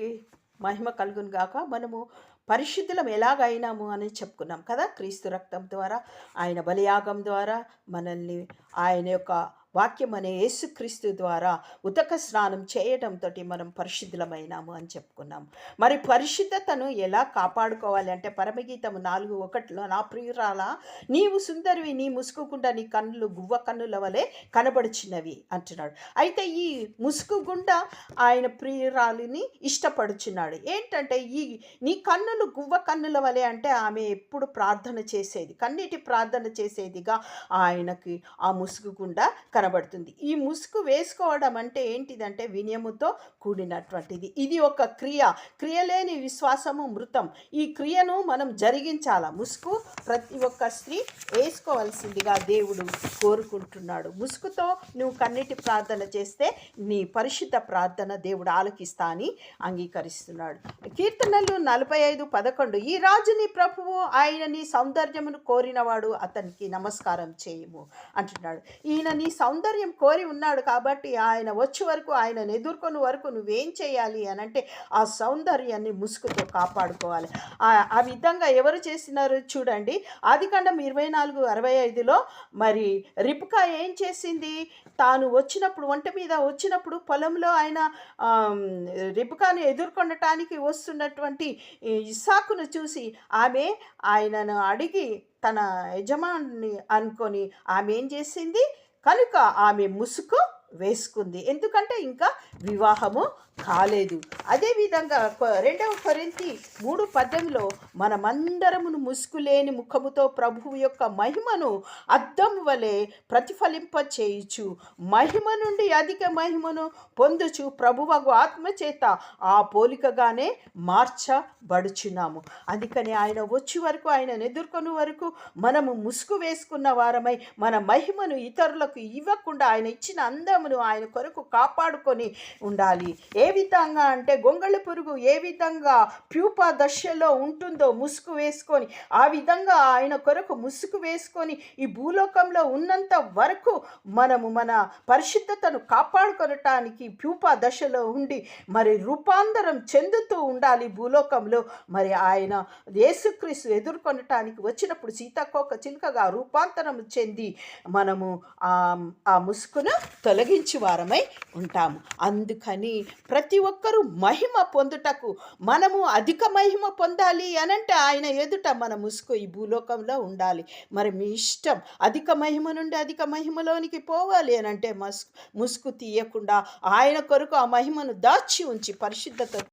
దేవునికి మహిమ కలుగును గాక. మనము పరిశుద్ధులం ఎలాగైనాము అని చెప్పుకున్నాం కదా. క్రీస్తు రక్తం ద్వారా ఆయన బలియాగం ద్వారా మనల్ని ఆయన యొక్క వాక్యం అనే యేసుక్రీస్తు ద్వారా ఉతక స్నానం చేయడంతో మనం పరిశుద్ధులమైనాము అని చెప్పుకున్నాం. మరి పరిశుద్ధతను ఎలా కాపాడుకోవాలి అంటే పరమగీతము నాలుగు ఒకటిలో నా ప్రియురాల నీవు సుందరివి నీ ముసుకుగుండా నీ కన్నులు గువ్వ కన్నుల వలె కనబడుచున్నవి అంటున్నాడు. అయితే ఈ ముసుకుగుండా ఆయన ప్రియురాలిని ఇష్టపడుచున్నాడు. ఏంటంటే ఈ నీ కన్నులు గువ్వ కన్నుల వలె అంటే ఆమె ఎప్పుడు ప్రార్థన చేసేది కన్నీటి ప్రార్థన చేసేదిగా ఆయనకి ఆ ముసుగు గుండా కనబడుతుంది. ఈ ముసుగు వేసుకోవడం అంటే ఏంటిదంటే వినయముతో కూడినటువంటిది. ఇది ఒక క్రియ. క్రియలేని విశ్వాసము మృతం. ఈ క్రియను మనం జరిగించాల? ముసుగు ప్రతి ఒక్క స్త్రీ వేసుకోవాల్సిందిగా దేవుడు కోరుకుంటున్నాడు. ముసుగుతో నువ్వు కన్నిటి ప్రార్థన చేస్తే నీ పరిశుద్ధ ప్రార్థన దేవుడు ఆలకిస్తా అని అంగీకరిస్తున్నాడు. కీర్తనలు నలభై ఐదు పదకొండు. ఈ రాజుని ప్రభువు ఆయన నీ సౌందర్యమును కోరినవాడు అతనికి నమస్కారం చేయము అంటున్నాడు. ఈయన నీ సౌందర్యం కోరి ఉన్నాడు కాబట్టి ఆయన వచ్చే వరకు ఆయనను ఎదుర్కొని వరకు నువ్వేం చేయాలి అని అంటే ఆ సౌందర్యాన్ని ముసుగుతో కాపాడుకోవాలి. ఆ- విధంగా ఎవరు చేసినారు చూడండి. ఆదికాండం ఇరవై నాలుగు అరవై ఐదులో మరి రిపుకా ఏం చేసింది? తాను వచ్చినప్పుడు వంట మీద వచ్చినప్పుడు పొలంలో ఆయన రిపుకాను ఎదుర్కొనటానికి వస్తున్నటువంటి ఇసాకును చూసి ఆమె ఆయనను అడిగి తన యజమాని అనుకొని ఆమె ఏం చేసింది? కనుక ఆమె ముసుగు వేసుకుంది. ఎందుకంటే ఇంకా వివాహము కాలేదు. అదేవిధంగా కొ- రెండవ కొరింతి మూడు పద్యంలో మనమందరమును ముసుగులేని ముఖముతో ప్రభువు యొక్క మహిమను అద్దం వలె ప్రతిఫలింప చేయుచు మహిమ నుండి అధిక మహిమను పొందుచు ప్రభువగు ఆత్మచేత ఆ పోలికగానే మార్చబడుచున్నాము. అందుకని ఆయన వచ్చి వరకు ఆయనను ఎదుర్కొని వరకు మనము ముసుగు వేసుకున్న వారమై మన మహిమను ఇతరులకు ఇవ్వకుండా ఆయన ఇచ్చిన అందమును ఆయన కొరకు కాపాడుకొని ఉండాలి. ఏ విధంగా అంటే గొంగళి పురుగు ఏ విధంగా ప్యూపా దశలో ఉంటుందో ముసుగు వేసుకొని ఆ విధంగా ఆయన కొరకు ముసుగు వేసుకొని ఈ భూలోకంలో ఉన్నంత వరకు మనము మన పరిశుద్ధతను కాపాడుకొనటానికి ప్యూపా దశలో ఉండి మరి రూపాంతరం చెందుతూ ఉండాలి భూలోకంలో. మరి ఆయన యేసుక్రీస్తు ఎదుర్కొనటానికి వచ్చినప్పుడు సీతాకోక చిలుకగా రూపాంతరం చెంది మనము ఆ ఆ ముసుగును తొలగించి వారమై ఉంటాము. అందుకని ప్రతి ఒక్కరూ మహిమ పొందుటకు మనము అధిక మహిమ పొందాలి అనంటే ఆయన ఎదుట మన ముసుగు ఈ భూలోకంలో ఉండాలి. మరి మీ ఇష్టం అధిక మహిమ నుండి అధిక మహిమలోనికి పోవాలి అనంటే మస్ ముసుగు తీయకుండా ఆయన కొరకు ఆ మహిమను దాచి ఉంచి పరిశుద్ధత